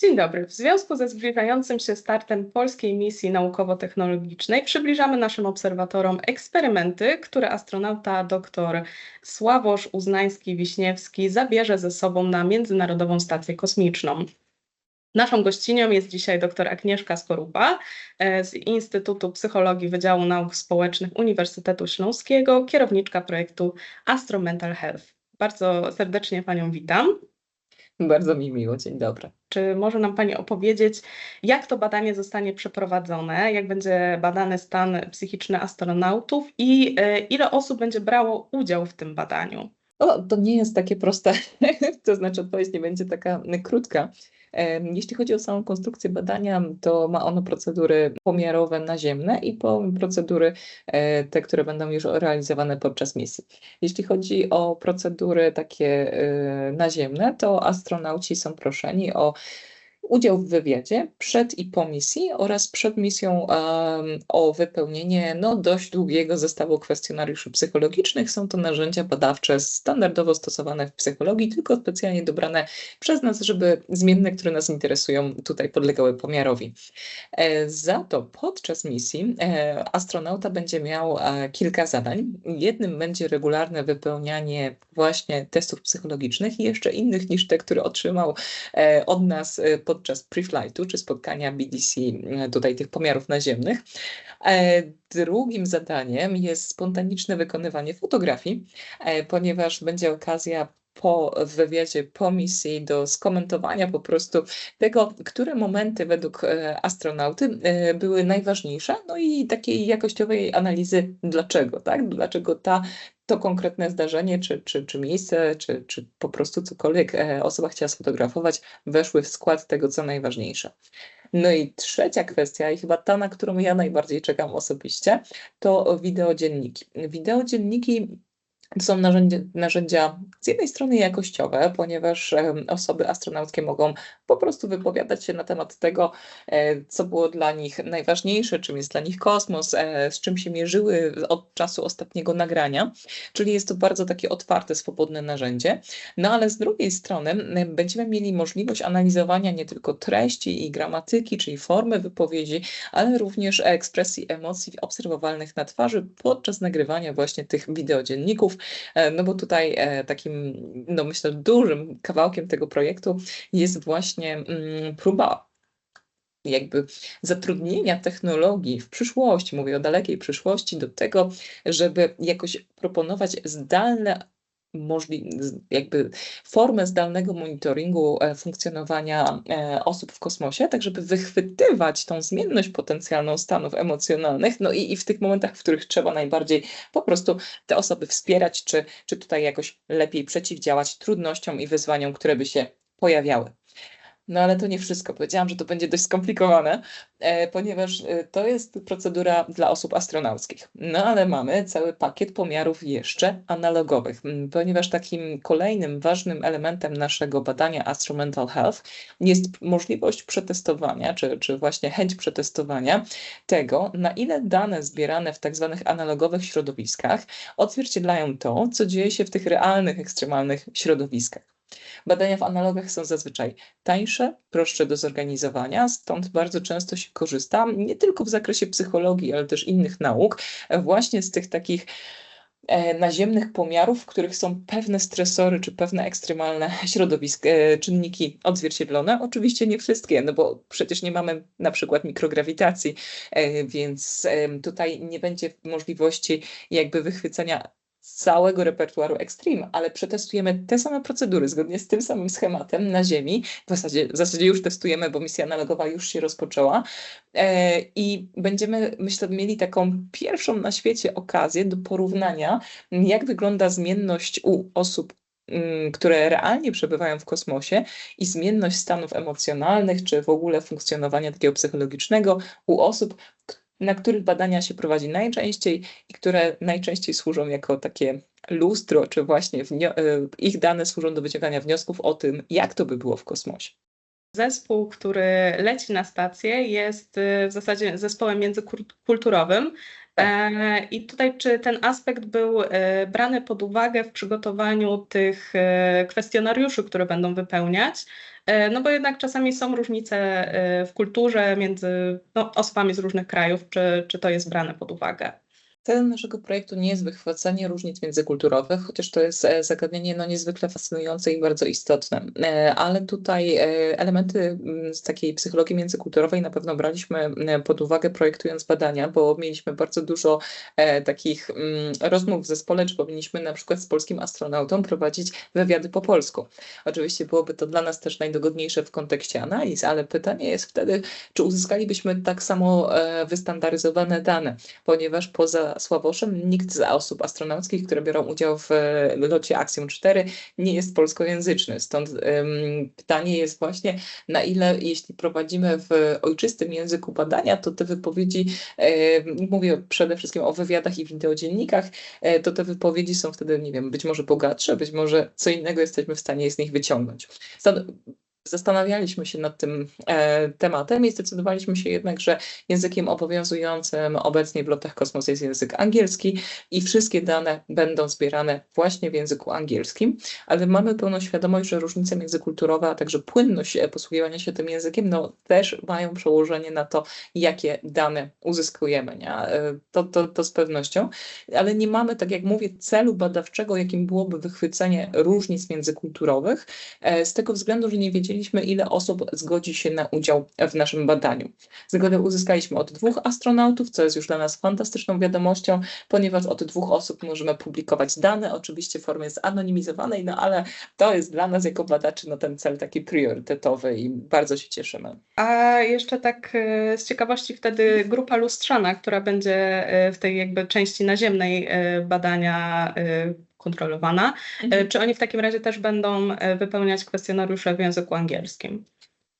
Dzień dobry. W związku ze zbliżającym się startem polskiej misji naukowo-technologicznej przybliżamy naszym obserwatorom eksperymenty, które astronauta dr Sławosz Uznański-Wiśniewski zabierze ze sobą na Międzynarodową Stację Kosmiczną. Naszą gościnią jest dzisiaj dr Agnieszka Skorupa e, z Instytutu Psychologii Wydziału Nauk Społecznych Uniwersytetu Śląskiego, kierowniczka projektu Astro Mental Health. Bardzo serdecznie Panią witam. Bardzo mi miło, dzień dobry. Czy może nam Pani opowiedzieć, jak to badanie zostanie przeprowadzone, jak będzie badany stan psychiczny astronautów i e, ile osób będzie brało udział w tym badaniu? O, to nie jest takie proste, to znaczy odpowiedź nie będzie taka krótka. Jeśli chodzi o samą konstrukcję badania, to ma ono procedury pomiarowe naziemne i procedury e, te, które będą już realizowane podczas misji. Jeśli chodzi o procedury takie e, naziemne, to astronauci są proszeni o udział w wywiadzie przed i po misji oraz przed misją um, o wypełnienie no, dość długiego zestawu kwestionariuszy psychologicznych. Są to narzędzia badawcze standardowo stosowane w psychologii, tylko specjalnie dobrane przez nas, żeby zmienne, które nas interesują, tutaj podlegały pomiarowi. E, za to podczas misji e, astronauta będzie miał e, kilka zadań. Jednym będzie regularne wypełnianie właśnie testów psychologicznych i jeszcze innych niż te, które otrzymał e, od nas e, podczas pre-flightu, czy spotkania BDC, e, tutaj tych pomiarów naziemnych. E, drugim zadaniem jest spontaniczne wykonywanie fotografii, e, ponieważ będzie okazja po wywiadzie, po misji do skomentowania po prostu tego, które momenty według astronauty były najważniejsze, no i takiej jakościowej analizy dlaczego, tak? Dlaczego ta to konkretne zdarzenie, czy, czy, czy miejsce, czy, czy po prostu cokolwiek e, osoba chciała sfotografować, weszły w skład tego, co najważniejsze. No i trzecia kwestia, i chyba ta, na którą ja najbardziej czekam osobiście, to wideodzienniki. Wideodzienniki to są narzędzia, narzędzia z jednej strony jakościowe, ponieważ osoby astronauckie mogą po prostu wypowiadać się na temat tego, e, co było dla nich najważniejsze, czym jest dla nich kosmos, e, z czym się mierzyły od czasu ostatniego nagrania. Czyli jest to bardzo takie otwarte, swobodne narzędzie. No ale z drugiej strony będziemy mieli możliwość analizowania nie tylko treści i gramatyki, czyli formy wypowiedzi, ale również ekspresji emocji obserwowalnych na twarzy podczas nagrywania właśnie tych wideodzienników no bo tutaj e, takim, no myślę, dużym kawałkiem tego projektu jest właśnie mm, próba jakby zatrudnienia technologii w przyszłości, mówię o dalekiej przyszłości, do tego, żeby jakoś proponować zdalne możli jakby formę zdalnego monitoringu e, funkcjonowania e, osób w kosmosie, tak żeby wychwytywać tą zmienność potencjalną stanów emocjonalnych, no i, i w tych momentach, w których trzeba najbardziej po prostu te osoby wspierać, czy, czy tutaj jakoś lepiej przeciwdziałać trudnościom i wyzwaniom, które by się pojawiały. No ale to nie wszystko. Powiedziałam, że to będzie dość skomplikowane, e, ponieważ e, to jest procedura dla osób astronauckich. No ale mamy cały pakiet pomiarów jeszcze analogowych, ponieważ takim kolejnym ważnym elementem naszego badania Astromental Health jest możliwość przetestowania, czy, czy właśnie chęć przetestowania tego, na ile dane zbierane w tak zwanych analogowych środowiskach odzwierciedlają to, co dzieje się w tych realnych, ekstremalnych środowiskach. Badania w analogach są zazwyczaj tańsze, prostsze do zorganizowania, stąd bardzo często się korzysta nie tylko w zakresie psychologii, ale też innych nauk, właśnie z tych takich e, naziemnych pomiarów, w których są pewne stresory czy pewne ekstremalne środowiska, e, czynniki odzwierciedlone. Oczywiście nie wszystkie, no bo przecież nie mamy na przykład mikrograwitacji, e, więc tutaj nie będzie możliwości jakby wychwycenia całego repertuaru Extreme, ale przetestujemy te same procedury zgodnie z tym samym schematem na Ziemi. W zasadzie, w zasadzie już testujemy, bo misja analogowa już się rozpoczęła e, i będziemy, myślę, mieli taką pierwszą na świecie okazję do porównania, jak wygląda zmienność u osób mm, które realnie przebywają w kosmosie i zmienność stanów emocjonalnych, czy w ogóle funkcjonowania takiego psychologicznego u osób, na których badania się prowadzi najczęściej i które najczęściej służą jako takie lustro, czy właśnie e, ich dane służą do wyciągania wniosków o tym, jak to by było w kosmosie. Zespół, który leci na stację, jest e, w zasadzie zespołem międzykulturowym. Tak. E, I tutaj, czy ten aspekt był brany pod uwagę w przygotowaniu tych kwestionariuszy, które będą wypełniać? E, No bo jednak czasami są różnice e, w kulturze między no, osobami z różnych krajów, czy, czy to jest brane pod uwagę. Celem naszego projektu nie jest wychwycenie różnic międzykulturowych, chociaż to jest e, zagadnienie no, niezwykle fascynujące i bardzo istotne. E, Ale tutaj e, elementy mm, z takiej psychologii międzykulturowej na pewno braliśmy mm, pod uwagę projektując badania, bo mieliśmy bardzo dużo takich mm, rozmów w zespole, czy powinniśmy na przykład z polskim astronautą prowadzić wywiady po polsku. Oczywiście byłoby to dla nas też najdogodniejsze w kontekście analiz, ale pytanie jest wtedy, czy uzyskalibyśmy tak samo wystandaryzowane dane, ponieważ poza Sławoszem nikt z osób astronauckich, które biorą udział w e, locie Axiom 4 nie jest polskojęzyczny. Stąd pytanie jest właśnie, na ile jeśli prowadzimy w ojczystym języku badania, to te wypowiedzi, e, mówię przede wszystkim o wywiadach i wideodziennikach, e, to te wypowiedzi są wtedy, nie wiem, być może bogatsze, być może co innego jesteśmy w stanie z nich wyciągnąć. Stąd Zastanawialiśmy się nad tym e, tematem i zdecydowaliśmy się jednak, że językiem obowiązującym obecnie w lotach kosmos jest język angielski i wszystkie dane będą zbierane właśnie w języku angielskim, ale mamy pełną świadomość, że różnice międzykulturowe, a także płynność e, posługiwania się tym językiem, no też mają przełożenie na to, jakie dane uzyskujemy. Nie? E, To, to, to z pewnością, ale nie mamy, tak jak mówię, celu badawczego, jakim byłoby wychwycenie różnic międzykulturowych, e, z tego względu, że nie wiedzieliśmy, ile osób zgodzi się na udział w naszym badaniu. Zgodę uzyskaliśmy od dwóch astronautów, co jest już dla nas fantastyczną wiadomością, ponieważ od dwóch osób możemy publikować dane, oczywiście w formie zanonimizowanej, no ale to jest dla nas jako badaczy no, ten cel taki priorytetowy i bardzo się cieszymy. A jeszcze tak e, z ciekawości wtedy grupa lustrzana, która będzie e, w tej jakby części naziemnej e, badania kontrolowana, e, czy oni w takim razie też będą e, wypełniać kwestionariusze w języku angielskim?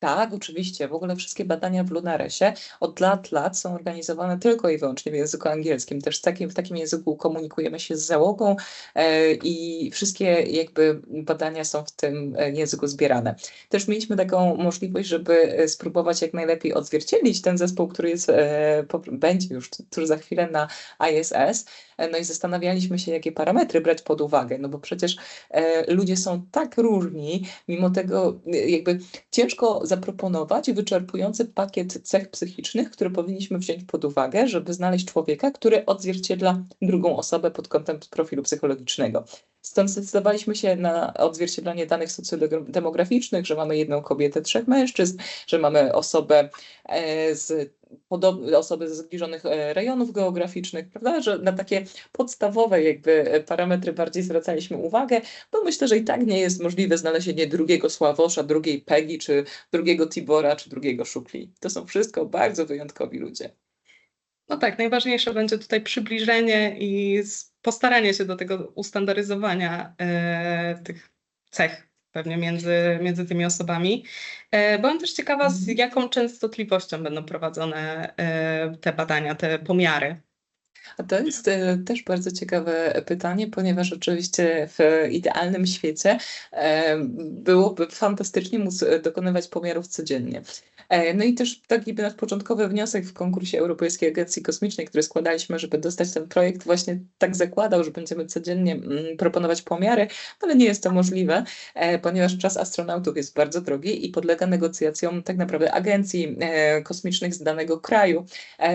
Tak, oczywiście. W ogóle wszystkie badania w Lunaresie od lat, lat są organizowane tylko i wyłącznie w języku angielskim. Też w takim, w takim języku komunikujemy się z załogą e, i wszystkie jakby badania są w tym języku zbierane. Też mieliśmy taką możliwość, żeby spróbować jak najlepiej odzwierciedlić ten zespół, który jest, e, po, będzie już tuż za chwilę na ISS. No i zastanawialiśmy się, jakie parametry brać pod uwagę, no bo przecież e, ludzie są tak różni, mimo tego e, jakby ciężko zaproponować wyczerpujący pakiet cech psychicznych, które powinniśmy wziąć pod uwagę, żeby znaleźć człowieka, który odzwierciedla drugą osobę pod kątem profilu psychologicznego. Stąd zdecydowaliśmy się na odzwierciedlanie danych socjodemograficznych, że mamy jedną kobietę, trzech mężczyzn, że mamy osobę e, z podobne osoby ze zbliżonych e, rejonów geograficznych, prawda, że na takie podstawowe jakby e, parametry bardziej zwracaliśmy uwagę, bo myślę, że i tak nie jest możliwe znalezienie drugiego Sławosza, drugiej Pegi, czy drugiego Tibora, czy drugiego Szukli. To są wszystko bardzo wyjątkowi ludzie. No tak, najważniejsze będzie tutaj przybliżenie i postaranie się do tego ustandaryzowania e, tych cech pewnie między, między tymi osobami. E, byłam też ciekawa, z Mhm. jaką częstotliwością będą prowadzone e, te badania, te pomiary. A to jest e, też bardzo ciekawe pytanie, ponieważ oczywiście w idealnym świecie e, byłoby fantastycznie móc dokonywać pomiarów codziennie. E, No i też taki nasz początkowy wniosek w konkursie Europejskiej Agencji Kosmicznej, który składaliśmy, żeby dostać ten projekt, właśnie tak zakładał, że będziemy codziennie mm, proponować pomiary, ale nie jest to możliwe, ponieważ czas astronautów jest bardzo drogi i podlega negocjacjom tak naprawdę agencji kosmicznych z danego kraju.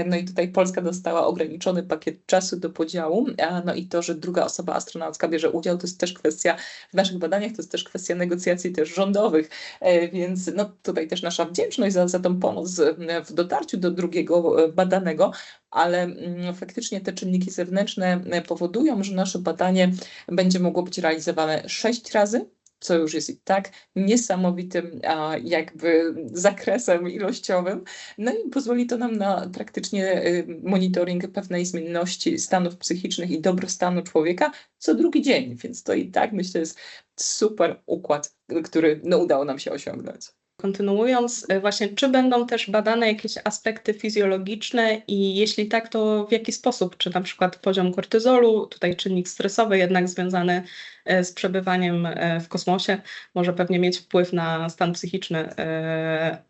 No i tutaj Polska dostała ograniczony pakiet czasu do podziału, no i to, że druga osoba astronaucka bierze udział, to jest też kwestia, w naszych badaniach to jest też kwestia negocjacji też rządowych, e, więc no tutaj też nasza wdzięczność za, za tą pomoc e, w dotarciu do drugiego e, badanego, ale mm, faktycznie te czynniki zewnętrzne powodują, że nasze badanie będzie mogło być realizowane sześć razy, co już jest i tak niesamowitym jakby zakresem ilościowym. No i pozwoli to nam na praktycznie y, monitoring pewnej zmienności stanów psychicznych i dobrostanu człowieka co drugi dzień, więc to i tak myślę jest super układ, który no, udało nam się osiągnąć. Kontynuując, e, właśnie, czy będą też badane jakieś aspekty fizjologiczne i jeśli tak, to w jaki sposób? Czy na przykład poziom kortyzolu, tutaj czynnik stresowy jednak związany e, z przebywaniem e, w kosmosie, może pewnie mieć wpływ na stan psychiczny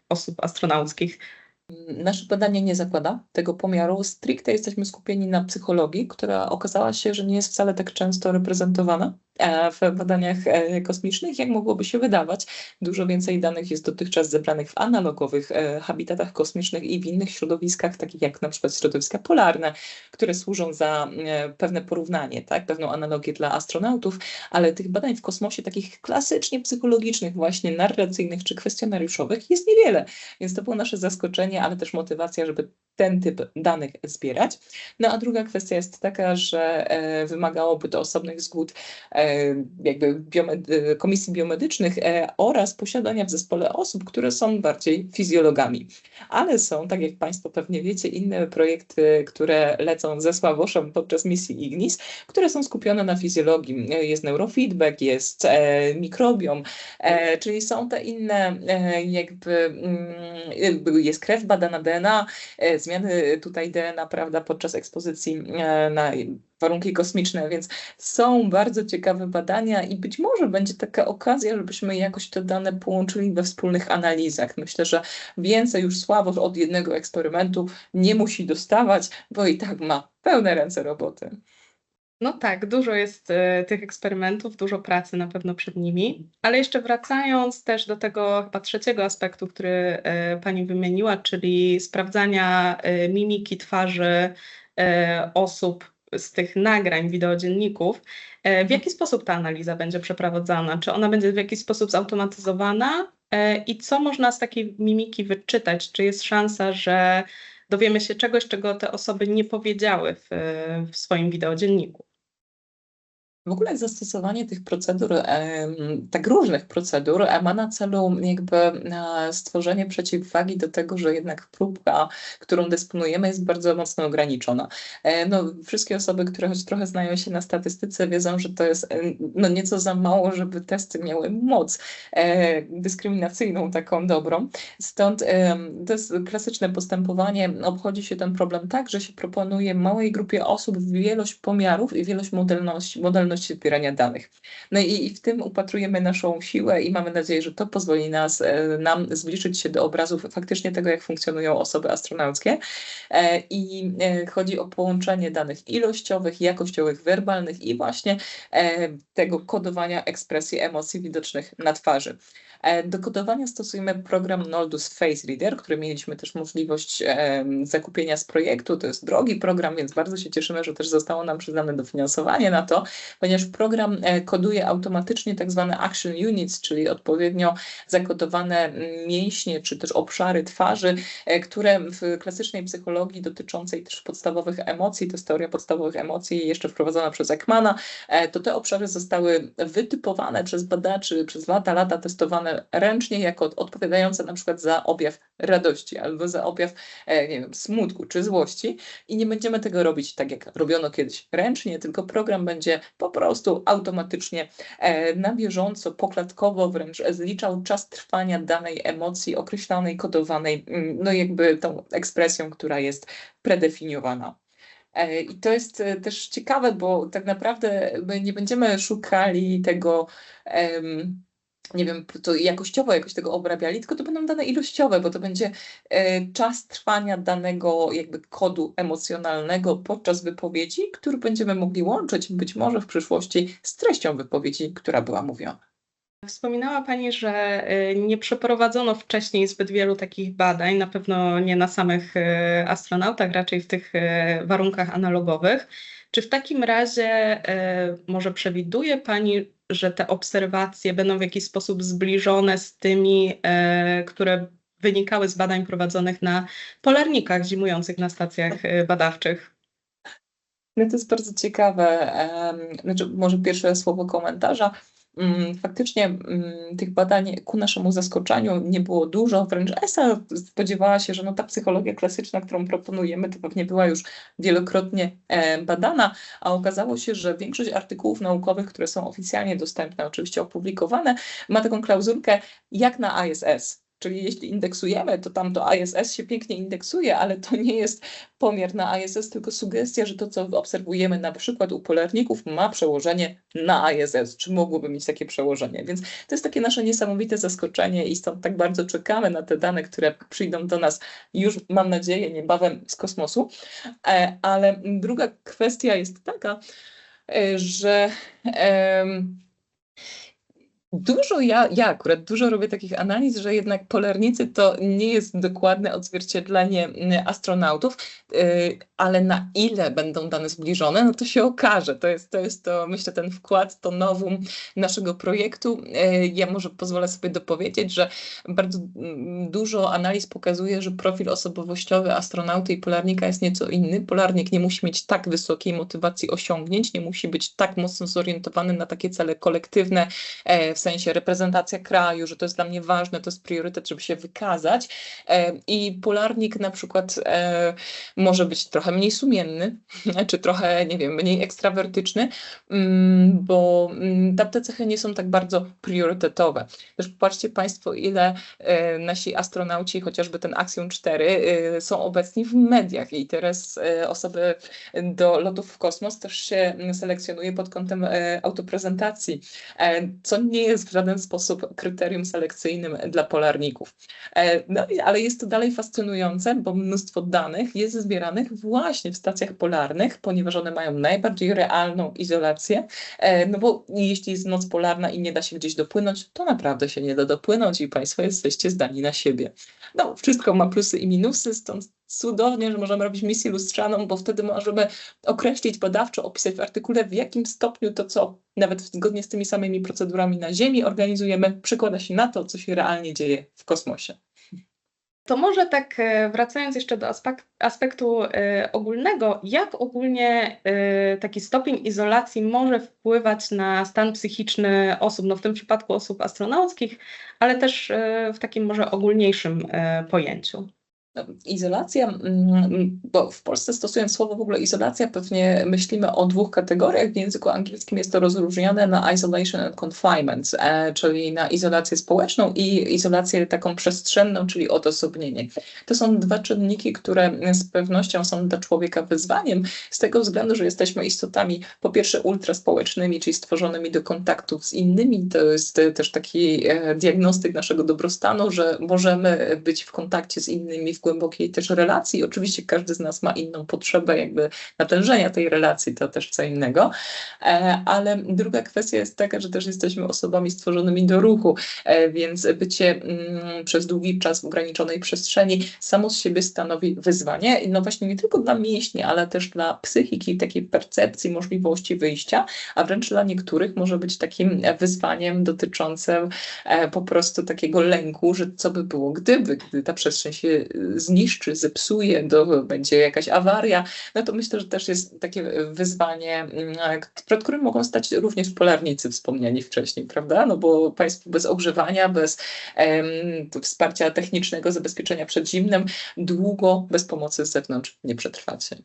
osób astronauckich. Nasze badanie nie zakłada tego pomiaru. Stricte jesteśmy skupieni na psychologii, która okazała się, że nie jest wcale tak często reprezentowana w badaniach e, kosmicznych, jak mogłoby się wydawać. Dużo więcej danych jest dotychczas zebranych w analogowych e, habitatach kosmicznych i w innych środowiskach, takich jak na przykład środowiska polarne, które służą za e, pewne porównanie, tak, pewną analogię dla astronautów, ale tych badań w kosmosie, takich klasycznie psychologicznych, właśnie narracyjnych czy kwestionariuszowych jest niewiele. Więc to było nasze zaskoczenie, ale też motywacja, żeby ten typ danych zbierać. No a druga kwestia jest taka, że wymagałoby to osobnych zgód jakby biomedy- komisji biomedycznych e, oraz posiadania w zespole osób, które są bardziej fizjologami. Ale są, tak jak Państwo pewnie wiecie, inne projekty, które lecą ze Sławoszem podczas misji Ignis, które są skupione na fizjologii. E, Jest neurofeedback, jest e, mikrobiom, e, czyli są te inne e, jakby, mm, jest krew badana DNA, e, zmiany tutaj DNA, prawda, podczas ekspozycji e, na warunki kosmiczne, więc są bardzo ciekawe badania i być może będzie taka okazja, żebyśmy jakoś te dane połączyli we wspólnych analizach. Myślę, że więcej już Sławosz od jednego eksperymentu nie musi dostawać, bo i tak ma pełne ręce roboty. No tak, dużo jest e, tych eksperymentów, dużo pracy na pewno przed nimi, ale jeszcze wracając też do tego chyba trzeciego aspektu, który e, Pani wymieniła, czyli sprawdzania e, mimiki twarzy osób z tych nagrań, wideodzienników, e, w jaki sposób ta analiza będzie przeprowadzana? Czy ona będzie w jakiś sposób zautomatyzowana? E, I co można z takiej mimiki wyczytać? Czy jest szansa, że dowiemy się czegoś, czego te osoby nie powiedziały w, w swoim wideodzienniku? W ogóle zastosowanie tych procedur, tak różnych procedur, e, ma na celu jakby e, stworzenie przeciwwagi do tego, że jednak próbka, którą dysponujemy, jest bardzo mocno ograniczona. E, No, wszystkie osoby, które choć trochę znają się na statystyce, wiedzą, że to jest no, nieco za mało, żeby testy miały moc dyskryminacyjną, taką dobrą. Stąd to jest klasyczne postępowanie. Obchodzi się ten problem tak, że się proponuje małej grupie osób wielość pomiarów i wielość modelności, modelności zbierania danych. No i, i w tym upatrujemy naszą siłę i mamy nadzieję, że to pozwoli nas, e, nam zbliżyć się do obrazów faktycznie tego, jak funkcjonują osoby astronauckie. E, I e, chodzi o połączenie danych ilościowych, jakościowych, werbalnych i właśnie tego kodowania ekspresji emocji widocznych na twarzy. Do kodowania stosujemy program Noldus Face Reader, który mieliśmy też możliwość zakupienia z projektu. To jest drogi program, więc bardzo się cieszymy, że też zostało nam przyznane dofinansowanie na to, ponieważ program e, koduje automatycznie tak zwane action units, czyli odpowiednio zakodowane mięśnie czy też obszary twarzy, e, które w klasycznej psychologii dotyczącej też podstawowych emocji, to jest teoria podstawowych emocji jeszcze wprowadzona przez Ekmana, e, to te obszary zostały wytypowane przez badaczy, przez lata, lata testowane ręcznie jako odpowiadające na przykład za objaw radości albo za objaw, e, nie wiem, smutku czy złości i nie będziemy tego robić tak jak robiono kiedyś ręcznie, tylko program będzie po prostu automatycznie e, na bieżąco, poklatkowo wręcz zliczał czas trwania danej emocji określonej, kodowanej, mm, no jakby tą ekspresją, która jest predefiniowana. E, I to jest też ciekawe, bo tak naprawdę my nie będziemy szukali tego, em, nie wiem, to jakościowo jakoś tego obrabiali, tylko to będą dane ilościowe, bo to będzie e, czas trwania danego jakby kodu emocjonalnego podczas wypowiedzi, który będziemy mogli łączyć być może w przyszłości z treścią wypowiedzi, która była mówiona. Wspominała Pani, że y, nie przeprowadzono wcześniej zbyt wielu takich badań, na pewno nie na samych y, astronautach, raczej w tych y, warunkach analogowych. Czy w takim razie może przewiduje Pani, że te obserwacje będą w jakiś sposób zbliżone z tymi, y, które wynikały z badań prowadzonych na polarnikach zimujących na stacjach y, badawczych? No to jest bardzo ciekawe. Znaczy, może pierwsze słowo komentarza. Mm, Faktycznie mm, tych badań ku naszemu zaskoczeniu nie było dużo, wręcz ESA spodziewała się, że no ta psychologia klasyczna, którą proponujemy, to pewnie była już wielokrotnie e, badana, a okazało się, że większość artykułów naukowych, które są oficjalnie dostępne, oczywiście opublikowane, ma taką klauzulkę jak na ISS. Czyli jeśli indeksujemy, to tam to ISS się pięknie indeksuje, ale to nie jest pomiar na ISS, tylko sugestia, że to, co obserwujemy na przykład u polarników, ma przełożenie na ISS, czy mogłoby mieć takie przełożenie. Więc to jest takie nasze niesamowite zaskoczenie i stąd tak bardzo czekamy na te dane, które przyjdą do nas już, mam nadzieję, niebawem z kosmosu. E, Ale druga kwestia jest taka, e, że Dużo ja, ja akurat dużo robię takich analiz, że jednak polarnicy to nie jest dokładne odzwierciedlenie mm, astronautów, yy, ale na ile będą dane zbliżone, no to się okaże. To jest to, jest to myślę, ten wkład, to nowum naszego projektu. Yy, ja może pozwolę sobie dopowiedzieć, że bardzo mm, dużo analiz pokazuje, że profil osobowościowy astronauty i polarnika jest nieco inny. Polarnik nie musi mieć tak wysokiej motywacji osiągnięć, nie musi być tak mocno zorientowany na takie cele kolektywne, e, w sensie reprezentacja kraju, że to jest dla mnie ważne, to jest priorytet, żeby się wykazać. E, I polarnik na przykład e, może być trochę mniej sumienny, czy trochę, nie wiem, mniej ekstrawertyczny, mm, bo mm, tam te cechy nie są tak bardzo priorytetowe. Też popatrzcie Państwo, ile e, nasi astronauci, chociażby ten Axiom 4, są obecni w mediach i teraz osoby do lotów w kosmos też się selekcjonuje pod kątem autoprezentacji, co nie jest w żaden sposób kryterium selekcyjnym dla polarników. E, no, ale jest to dalej fascynujące, bo mnóstwo danych jest zbieranych właśnie w stacjach polarnych, ponieważ one mają najbardziej realną izolację. E, no bo jeśli jest noc polarna i nie da się gdzieś dopłynąć, to naprawdę się nie da dopłynąć i Państwo jesteście zdani na siebie. No, wszystko ma plusy i minusy, stąd cudownie, że możemy robić misję lustrzaną, bo wtedy możemy określić badawczo, opisać w artykule, w jakim stopniu to, co nawet zgodnie z tymi samymi procedurami na Ziemi organizujemy, przekłada się na to, co się realnie dzieje w kosmosie. To może tak e, wracając jeszcze do aspektu e, ogólnego, jak ogólnie e, taki stopień izolacji może wpływać na stan psychiczny osób, no w tym przypadku osób astronauckich, ale też w takim może ogólniejszym pojęciu? Izolacja, mm, bo w Polsce stosując słowo w ogóle izolacja, pewnie myślimy o dwóch kategoriach. W języku angielskim jest to rozróżnione na isolation and confinement, e, czyli na izolację społeczną i izolację taką przestrzenną, czyli odosobnienie. To są dwa czynniki, które z pewnością są dla człowieka wyzwaniem, z tego względu, że jesteśmy istotami po pierwsze ultraspołecznymi, czyli stworzonymi do kontaktów z innymi. To jest też taki e, diagnostyk naszego dobrostanu, że możemy być w kontakcie z innymi w głębokiej też relacji. Oczywiście każdy z nas ma inną potrzebę jakby natężenia tej relacji, to też co innego. E, ale druga kwestia jest taka, że też jesteśmy osobami stworzonymi do ruchu, e, więc bycie mm, przez długi czas w ograniczonej przestrzeni samo z siebie stanowi wyzwanie. No właśnie nie tylko dla mięśni, ale też dla psychiki, takiej percepcji, możliwości wyjścia, a wręcz dla niektórych może być takim wyzwaniem dotyczącym e, po prostu takiego lęku, że co by było gdyby, gdy ta przestrzeń się zniszczy, zepsuje, do, będzie jakaś awaria, no to myślę, że też jest takie wyzwanie, mm, przed którym mogą stać również polarnicy wspomniani wcześniej, prawda? No bo Państwo bez ogrzewania, bez em, wsparcia technicznego, zabezpieczenia przed zimnem, długo bez pomocy z zewnątrz nie przetrwacie.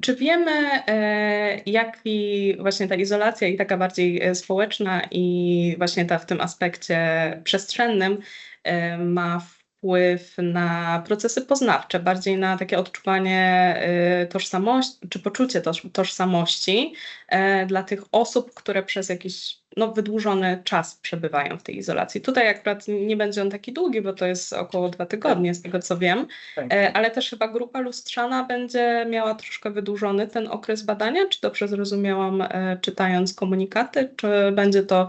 Czy wiemy, e, jaki właśnie ta izolacja i taka bardziej e, społeczna i właśnie ta w tym aspekcie przestrzennym e, ma wpływ na procesy poznawcze, bardziej na takie odczuwanie y, tożsamości, czy poczucie tożsamości e, dla tych osób, które przez jakiś no, wydłużony czas przebywają w tej izolacji. Tutaj akurat nie będzie on taki długi, bo to jest około dwa tygodnie, z tego co wiem, tak. E, ale też chyba grupa lustrzana będzie miała troszkę wydłużony ten okres badania. Czy dobrze zrozumiałam, czytając komunikaty, czy będzie to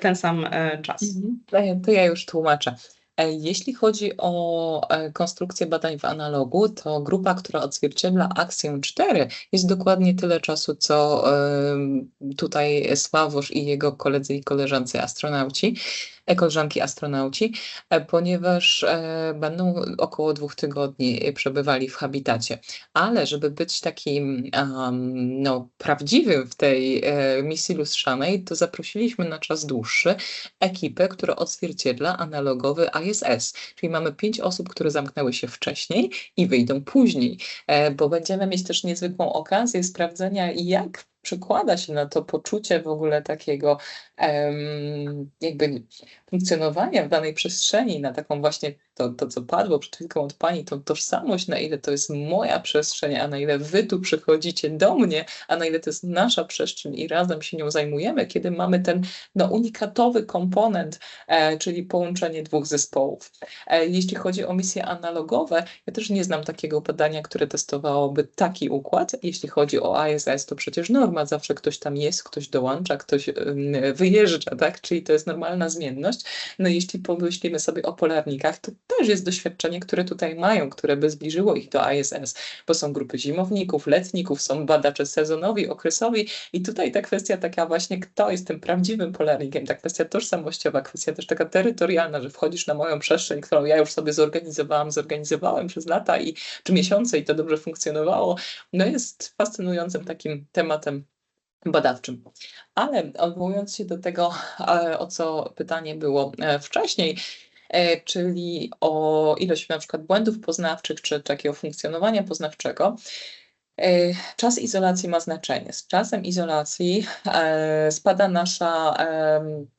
ten sam czas? Mhm. To ja już tłumaczę. E, jeśli chodzi o e, konstrukcję badań w analogu, to grupa, która odzwierciedla Axiom 4 jest dokładnie tyle czasu, co tutaj Sławosz i jego koledzy i koleżanki astronauci koleżanki astronauci, e, ponieważ e, będą około dwóch tygodni przebywali w habitacie. Ale żeby być takim no, prawdziwym w tej e, misji lustrzanej, to zaprosiliśmy na czas dłuższy ekipę, która odzwierciedla analogowy ISS. Czyli mamy pięć osób, które zamknęły się wcześniej i wyjdą później, bo będziemy mieć też niezwykłą okazję sprawdzenia, jak przekłada się na to poczucie w ogóle takiego um, jakby funkcjonowania w danej przestrzeni, na taką właśnie to, to co padło przed chwilką od Pani, tą tożsamość, na ile to jest moja przestrzeń, a na ile Wy tu przychodzicie do mnie, a na ile to jest nasza przestrzeń i razem się nią zajmujemy, kiedy mamy ten no, unikatowy komponent, e, czyli połączenie dwóch zespołów. E, jeśli chodzi o misje analogowe, ja też nie znam takiego badania, które testowałoby taki układ. Jeśli chodzi o ISS, to przecież norma, zawsze ktoś tam jest, ktoś dołącza, ktoś wyjeżdża, tak? Czyli to jest normalna zmienność. No jeśli pomyślimy sobie o polarnikach, to też jest doświadczenie, które tutaj mają, które by zbliżyło ich do ISS, bo są grupy zimowników, letników, są badacze sezonowi, okresowi i tutaj ta kwestia taka właśnie, kto jest tym prawdziwym polarnikiem, ta kwestia tożsamościowa, kwestia też taka terytorialna, że wchodzisz na moją przestrzeń, którą ja już sobie zorganizowałam, zorganizowałem przez lata i czy miesiące i to dobrze funkcjonowało, no jest fascynującym takim tematem badawczym. Ale odwołując się do tego, e, o co pytanie było e, wcześniej, czyli o ilość na przykład błędów poznawczych, czy takiego funkcjonowania poznawczego, E, Czas izolacji ma znaczenie. Z czasem izolacji e, spada nasza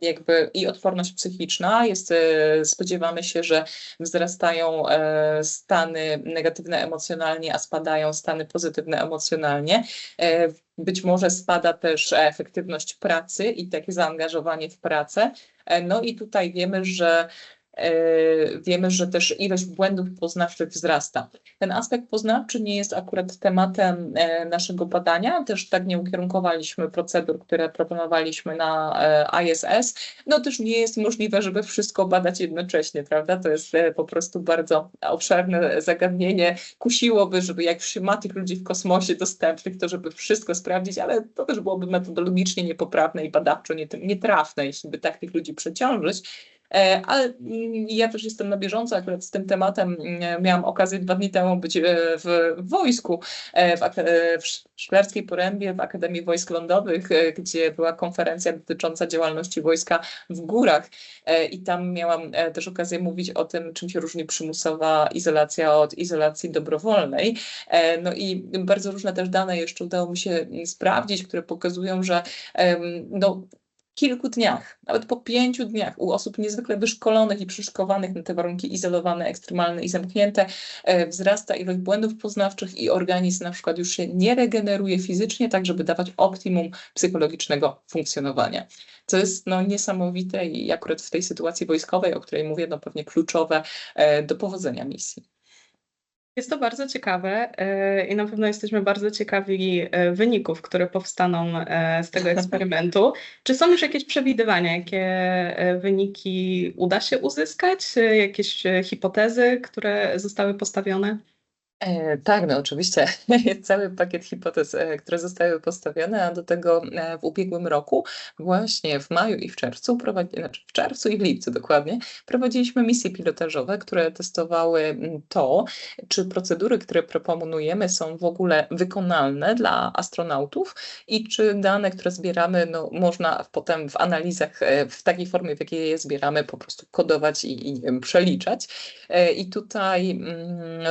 jakby i odporność psychiczna. Jest, e, spodziewamy się, że wzrastają e, stany negatywne emocjonalnie, a spadają stany pozytywne emocjonalnie. E, Być może spada też efektywność pracy i takie zaangażowanie w pracę. E, No i tutaj wiemy, że e, wiemy, że też ilość błędów poznawczych wzrasta. Ten aspekt poznawczy nie jest akurat tematem e, naszego badania, też tak nie ukierunkowaliśmy procedur, które proponowaliśmy na e, ISS. No też nie jest możliwe, żeby wszystko badać jednocześnie, prawda? To jest e, po prostu bardzo obszerne zagadnienie. Kusiłoby, żeby jak się ma tych ludzi w kosmosie dostępnych, to żeby wszystko sprawdzić, ale to też byłoby metodologicznie niepoprawne i badawczo nie- nietrafne, jeśli by tak tych ludzi przeciążyć. E, Ale ja też jestem na bieżąco akurat z tym tematem. Mm, Miałam okazję dwa dni temu być e, w wojsku, e, w, w Sz- Szklarskiej Porębie, w Akademii Wojsk Lądowych, gdzie była konferencja dotycząca działalności wojska w górach. I tam miałam też okazję mówić o tym, czym się różni przymusowa izolacja od izolacji dobrowolnej. No i bardzo różne też dane jeszcze udało mi się mm, sprawdzić, które pokazują, że no, kilku dniach, nawet po pięciu dniach u osób niezwykle wyszkolonych i przyszykowanych na te warunki izolowane, ekstremalne i zamknięte, e, wzrasta ilość błędów poznawczych i organizm na przykład już się nie regeneruje fizycznie, tak żeby dawać optimum psychologicznego funkcjonowania. Co jest no, niesamowite i akurat w tej sytuacji wojskowej, o której mówię, no pewnie kluczowe e, do powodzenia misji. Jest to bardzo ciekawe e, i na pewno jesteśmy bardzo ciekawi e, wyników, które powstaną e, z tego eksperymentu. Czy są już jakieś przewidywania, jakie wyniki uda się uzyskać? Jakieś hipotezy, które zostały postawione? E, tak, no oczywiście jest cały pakiet hipotez, e, które zostały postawione, a do tego e, w ubiegłym roku, właśnie w maju i w czerwcu, prowadzi, znaczy w czerwcu i w lipcu dokładnie, prowadziliśmy misje pilotażowe, które testowały mm, to, czy procedury, które proponujemy są w ogóle wykonalne dla astronautów i czy dane, które zbieramy, no, można potem w analizach w takiej formie, w jakiej je zbieramy, po prostu kodować i, i nie wiem, przeliczać. I tutaj mm,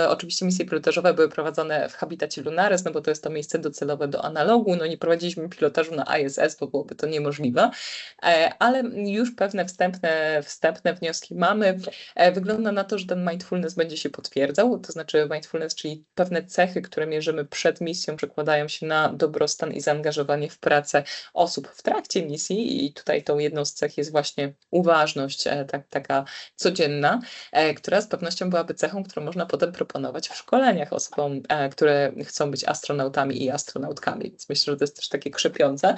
oczywiście misje pilotażowe były prowadzone w habitacie Lunares, no bo to jest to miejsce docelowe do analogu. No nie prowadziliśmy pilotażu na ISS, bo byłoby to niemożliwe, E, ale już pewne wstępne, wstępne wnioski mamy. E, Wygląda na to, że ten mindfulness będzie się potwierdzał, to znaczy mindfulness, czyli pewne cechy, które mierzymy przed misją, przekładają się na dobrostan i zaangażowanie w pracę osób w trakcie misji i tutaj tą jedną z cech jest właśnie uważność, tak, taka codzienna, która z pewnością byłaby cechą, którą można potem proponować w osobom, e, które chcą być astronautami i astronautkami. Więc myślę, że to jest też takie krzepiące.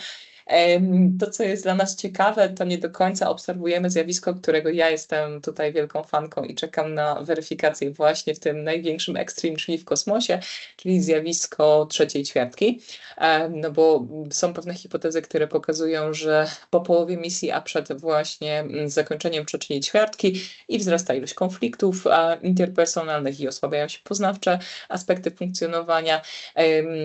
To, co jest dla nas ciekawe, to nie do końca obserwujemy zjawisko, którego ja jestem tutaj wielką fanką i czekam na weryfikację właśnie w tym największym extreme, czyli w kosmosie, czyli zjawisko trzeciej ćwiartki. No bo są pewne hipotezy, które pokazują, że po połowie misji, a przed właśnie mm, zakończeniem trzeciej ćwiartki i wzrasta ilość konfliktów interpersonalnych i osłabiają się poznawcze aspekty funkcjonowania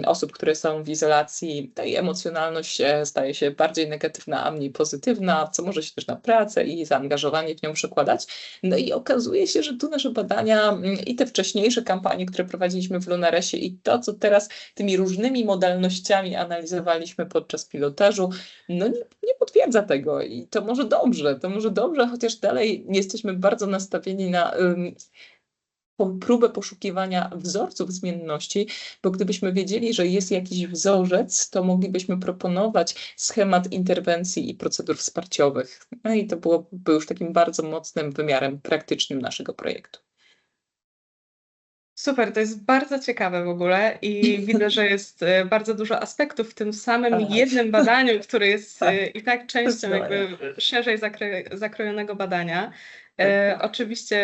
osób, które są w izolacji, ta emocjonalność e, staje się bardziej negatywna, a mniej pozytywna, co może się też na pracę i zaangażowanie w nią przekładać. No i okazuje się, że tu nasze badania mm, i te wcześniejsze kampanie, które prowadziliśmy w Lunaresie i to, co teraz tymi różnymi modalnościami analizowaliśmy podczas pilotażu, no nie, nie potwierdza tego i to może dobrze, to może dobrze, chociaż dalej jesteśmy bardzo nastawieni na ym, próbę poszukiwania wzorców zmienności, bo gdybyśmy wiedzieli, że jest jakiś wzorzec, to moglibyśmy proponować schemat interwencji i procedur wsparciowych. No i to byłoby już takim bardzo mocnym wymiarem praktycznym naszego projektu. Super, to jest bardzo ciekawe w ogóle i widzę, że jest e, bardzo dużo aspektów w tym samym Tak. jednym badaniu, które jest Tak. e, i tak częścią jakby szerzej zakro- zakrojonego badania. Tak, E, tak. oczywiście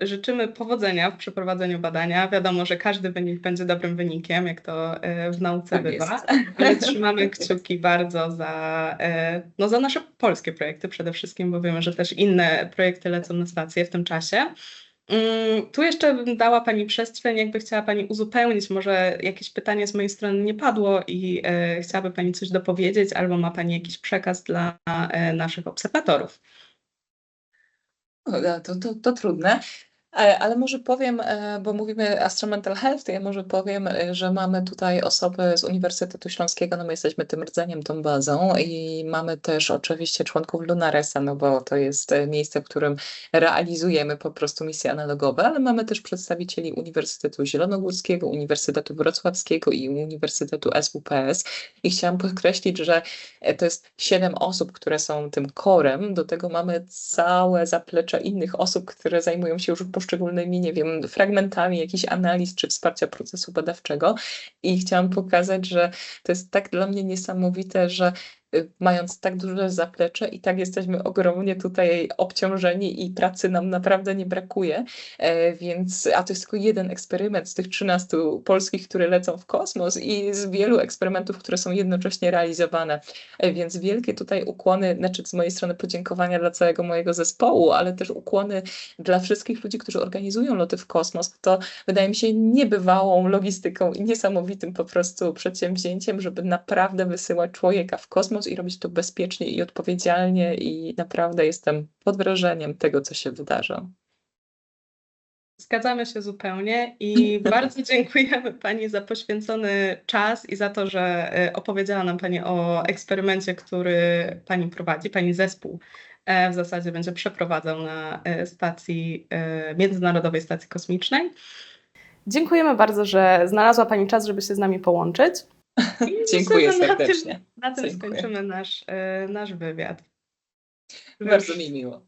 e, życzymy powodzenia w przeprowadzeniu badania. Wiadomo, że każdy wynik będzie dobrym wynikiem, jak to e, w nauce Tak bywa. Ale trzymamy kciuki bardzo za, e, no, za nasze polskie projekty przede wszystkim, bo wiemy, że też inne projekty lecą na stację w tym czasie. Mm, Tu jeszcze bym dała Pani przestrzeń, jakby chciała Pani uzupełnić, może jakieś pytanie z mojej strony nie padło i e, chciałaby Pani coś dopowiedzieć, albo ma Pani jakiś przekaz dla e, naszych obserwatorów. To, to, to trudne. E, Ale może powiem, e, bo mówimy Astro Mental Health, ja może powiem, e, że mamy tutaj osoby z Uniwersytetu Śląskiego, no my jesteśmy tym rdzeniem, tą bazą i mamy też oczywiście członków Lunaresa, no bo to jest miejsce, w którym realizujemy po prostu misje analogowe, ale mamy też przedstawicieli Uniwersytetu Zielonogórskiego, Uniwersytetu Wrocławskiego i Uniwersytetu SWPS i chciałam podkreślić, że to jest siedem osób, które są tym korem, do tego mamy całe zaplecze innych osób, które zajmują się już poszczególnymi, nie wiem, fragmentami jakichś analiz czy wsparcia procesu badawczego. I chciałam pokazać, że to jest tak dla mnie niesamowite, że mając tak duże zaplecze i tak jesteśmy ogromnie tutaj obciążeni i pracy nam naprawdę nie brakuje, e, więc, a to jest tylko jeden eksperyment z tych 13 polskich, które lecą w kosmos i z wielu eksperymentów, które są jednocześnie realizowane. E, Więc wielkie tutaj ukłony, znaczy z mojej strony podziękowania dla całego mojego zespołu, ale też ukłony dla wszystkich ludzi, którzy organizują loty w kosmos. To wydaje mi się niebywałą logistyką i niesamowitym po prostu przedsięwzięciem, żeby naprawdę wysyłać człowieka w kosmos i robić to bezpiecznie i odpowiedzialnie i naprawdę jestem pod wrażeniem tego, co się wydarza. Zgadzamy się zupełnie i bardzo dziękujemy Pani za poświęcony czas i za to, że e, opowiedziała nam Pani o eksperymencie, który Pani prowadzi, Pani zespół e, w zasadzie będzie przeprowadzał na e, stacji, Międzynarodowej Stacji Kosmicznej. Dziękujemy bardzo, że znalazła Pani czas, żeby się z nami połączyć. Dziękuję myślę, że na tym- serdecznie. Na tym skończymy nasz, e, nasz wywiad. Bardzo mi miło.